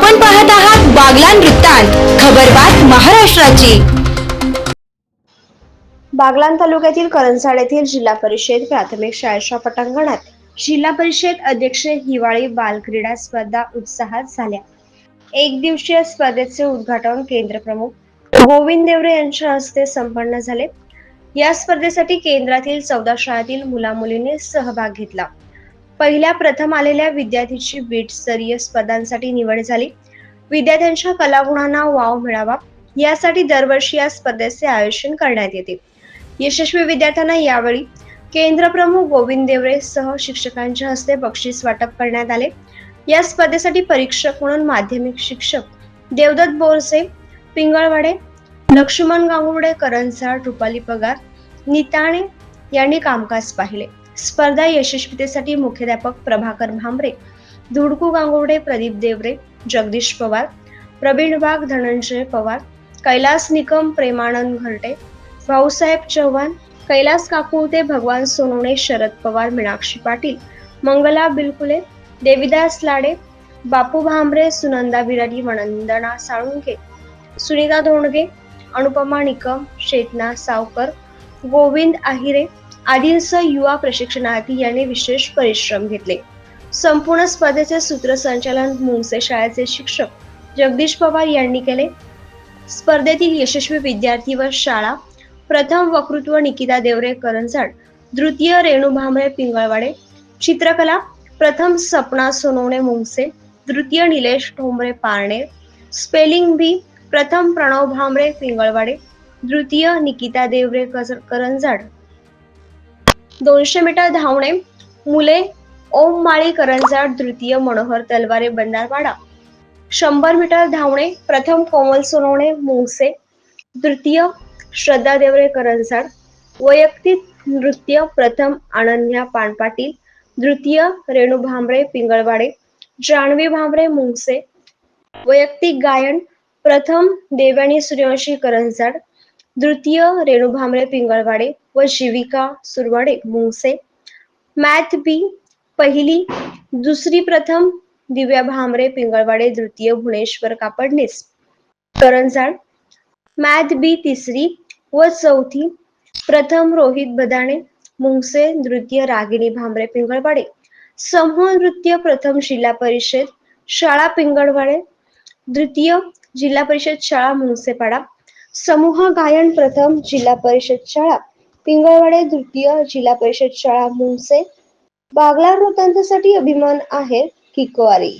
आपण पाहत आहात बागलान वृत्तांत खबरबात महाराष्ट्राची. बागलाण तालुक्यातील करंजाड येथील जिल्हा परिषद प्राथमिक शाळेच्या पटांगणात जिल्हा परिषद अध्यक्ष हिवाळी बालक्रीडा स्पर्धा उत्साहात झाल्या. एक दिवसीय स्पर्धेचे उद्घाटन केंद्र प्रमुख गोविंद देवरे यांच्या हस्ते संपन्न झाले. या स्पर्धेसाठी केंद्रातील चौदा शाळेतील मुलामुलींनी सहभाग घेतला. पहिल्या प्रथम आलेल्या विद्यार्थीची बीट स्तरीय स्पर्धांसाठी निवड झाली. विद्यार्थ्यांच्या कलागुणांना वाव मिळावा यासाठी दरवर्षी या स्पर्धेचे आयोजन करण्यात येते. यशस्वी विद्यार्थ्यांना यावेळी केंद्र प्रमुख गोविंद देवरे सह शिक्षकांच्या हस्ते बक्षीस वाटप करण्यात आले. या स्पर्धेसाठी परीक्षक म्हणून माध्यमिक शिक्षक देवदत्त बोरसे पिंगळवाडे लक्ष्मण गांगुर्डे करंजाड रुपाली पगार निताणे यांनी कामकाज पाहिले. स्पर्धा यशस्वीतेसाठी मुख्याध्यापक प्रभाकर भांबरे धुडकू गांगुर्डे प्रदीप देवरे जगदीश पवार प्रवीण वाघ धनंजय पवार कैलास निकम प्रेमानंद घरटे भाऊसाहेब चव्हाण कैलास काकुळते भगवान सोनवणे शरद पवार मीनाक्षी पाटील मंगला बिलकुले देविदास लाडे बापू भांबरे सुनंदा बिराडी वनंदना साळुंके सुनीता धोंडगे अनुपमा निकम शेतना सावकर गोविंद आहिरे आदिलसह युवा प्रशिक्षणार्थी यांनी विशेष परिश्रम घेतले. संपूर्ण स्पर्धेचे सूत्रसंचालन मुंगसे शाळेचे शिक्षक जगदीश पवार यांनी केले. स्पर्धेतील यशस्वी विद्यार्थी व शाळा प्रथम वक्तृत्व निकिता देवरे करंजाड द्वितीय रेणू भांबरे पिंगळवाडे चित्रकला प्रथम सपना सोनवणे मुंगसे तृतीय निलेश ठोंबरे पारणे स्पेलिंग बी प्रथम प्रणव भांबरे पिंगळवाडे द्वितीय निकिता देवरे कज- करंजाड दोनशे मीटर धावणे मुले ओम माळी करंजाड तृतीय मनोहर तलवारे बंडारवाडा शंभर मीटर धावणे प्रथम कोमल सोनवणे मुंगसे. तृतीय श्रद्धा देवरे करंजाड वैयक्तिक नृत्य प्रथम अनन्या पानपाटील. द्वितीय रेणू भांबरे पिंगळवाडे. जान्हवी भांबरे मुंगसे. वैयक्तिक गायन प्रथम देवानी सूर्यवंशी करंजाड द्वितीय रेणू भांबळे पिंगळवाडे व जीविका सुरवाडे मुंगसे. मॅथ बी पहिली दुसरी प्रथम दिव्या भांबरे पिंगळवाडे द्वितीय भुवनेश्वर कापडणीस करंजाड मॅथ बी तिसरी व चौथी प्रथम रोहित बदाणे मुंगसे द्वितीय रागिणी भांबरे पिंगळवाडे. समूह नृत्य प्रथम जिल्हा परिषद शाळा पिंगळवाडे द्वितीय जिल्हा परिषद शाळा मुंगसेपाडा समूह गायन प्रथम जिल्हा परिषद शाळा पिंगळवाडे द्वितीय जिल्हा परिषद शाळा मुंगसे बागला वृत्तांतासाठी अभिमान आहे किकवारी.